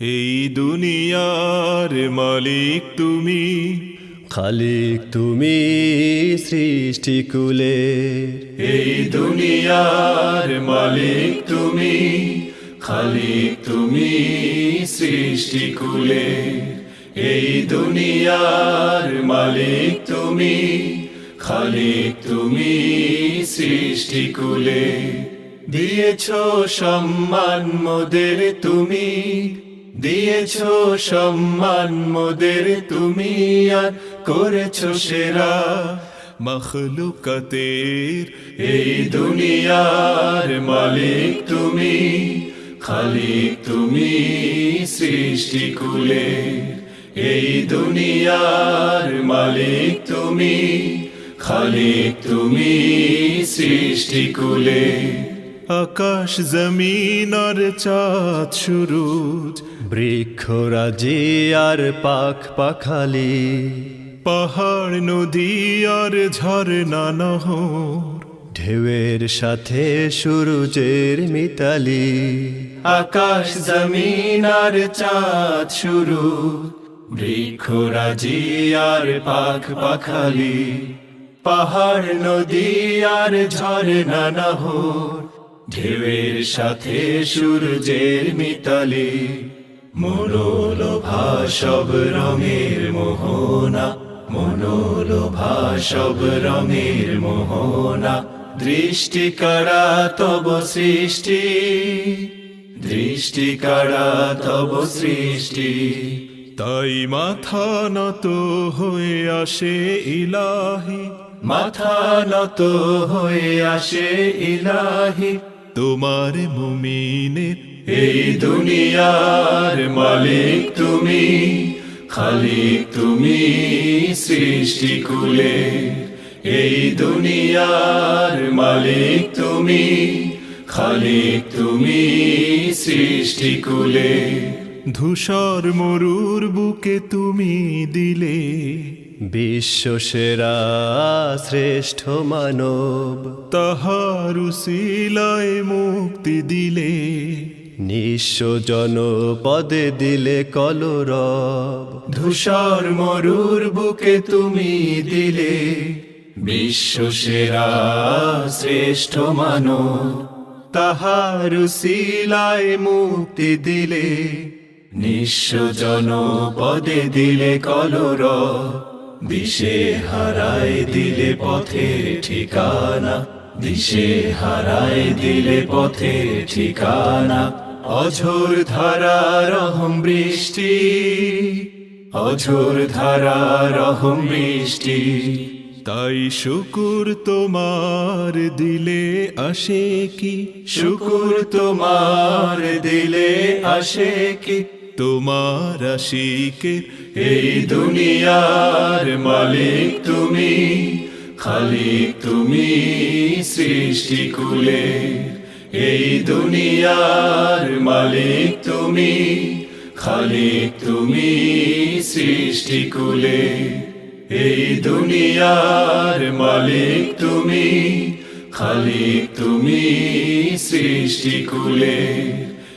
এই দুনিয়ার মালিক তুমি। খালিক তুমি সৃষ্টিকুলে এই দুনিয়ার মালিক তুমি। খালিক তুমি সৃষ্টিকুলে এই দুনিয়ার মালিক তুমি। খালিক তুমি সৃষ্টিকুলে দিয়েছ সম্মান মোদের তুমি। দিয়েছ সম্মান মোদের, তুমি আর করেছ সেরা মখলুকাতের এই দুনিয়ার মালিক তুমি, খালিক তুমি সৃষ্টি কুলে। এই দুনিয়ার মালিক তুমি, খালিক তুমি সৃষ্টিকুলে আকাশ জমিন আর চাঁদ সুরুজ। বৃক্ষরাজি আর পাখ পাখালি। পাহাড় নদী আর ঝরনা নহর। ঢেউয়ের সাথে সূরজের মিতালি। আকাশ জমিন আর চাঁদ শুরু বৃক্ষরাজি আর পাখ পাখালি। পাহাড় নদী আর ঝরনা নহর। ঢেউয়ের সাথে সূর্যের মিতালি, মনোলোভা সব রঙের মোহনা, মনোলোভা সব রঙের মোহনা, দৃষ্টি কারা তব সৃষ্টি, দৃষ্টি কারা তব সৃষ্টি। তাই মাথা নত হয়ে আসে ইলাহি, মাথা নত হয়ে আসে ইলাহি তোমার মুমিনের এই দুনিয়ার মালিক তুমি, খালিক তুমি সৃষ্টি কুলে। এই দুনিয়ার মালিক তুমি, খালিক তুমি সৃষ্টিকুলে ধূসর মরুর বুকে তুমি দিলে। বিশ্ব সেরা শ্রেষ্ঠ মানব। তাহার উসিলায় মুক্তি দিলে। নিঃস্ব জনপদে দিলে কলরব। ধূসর মরুর বুকে তুমি দিলে। বিশ্ব সেরা শ্রেষ্ঠ মানো তাহার শিলায় মুক্তি দিলে। নিঃস্ব জন পদে দিলে কলর দিশে হারায় দিলে পথের ঠিকানা দিশে হারায় দিলে পথের ঠিকানা, অঝোর ধারা রহম বৃষ্টি, অঝোর ধারা রহম বৃষ্টি। তাই শুকুর তোমার দিলে আসে কি? শুকুর তোমার দিলে আসে কি? তোমার আশিকে এই দুনিয়ার মালিক তুমি খালিক তুমি সৃষ্টি কুলে এই দুনিয়ার মালিক তুমি খালিক তুমি সৃষ্টিকুলে এই দুনিয়ার মালিক তুমি, খালিক তুমি সৃষ্টি কুলে।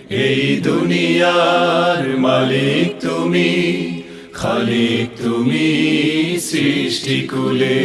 এই দুনিয়ার মালিক তুমি, খালিক তুমি সৃষ্টিকুলে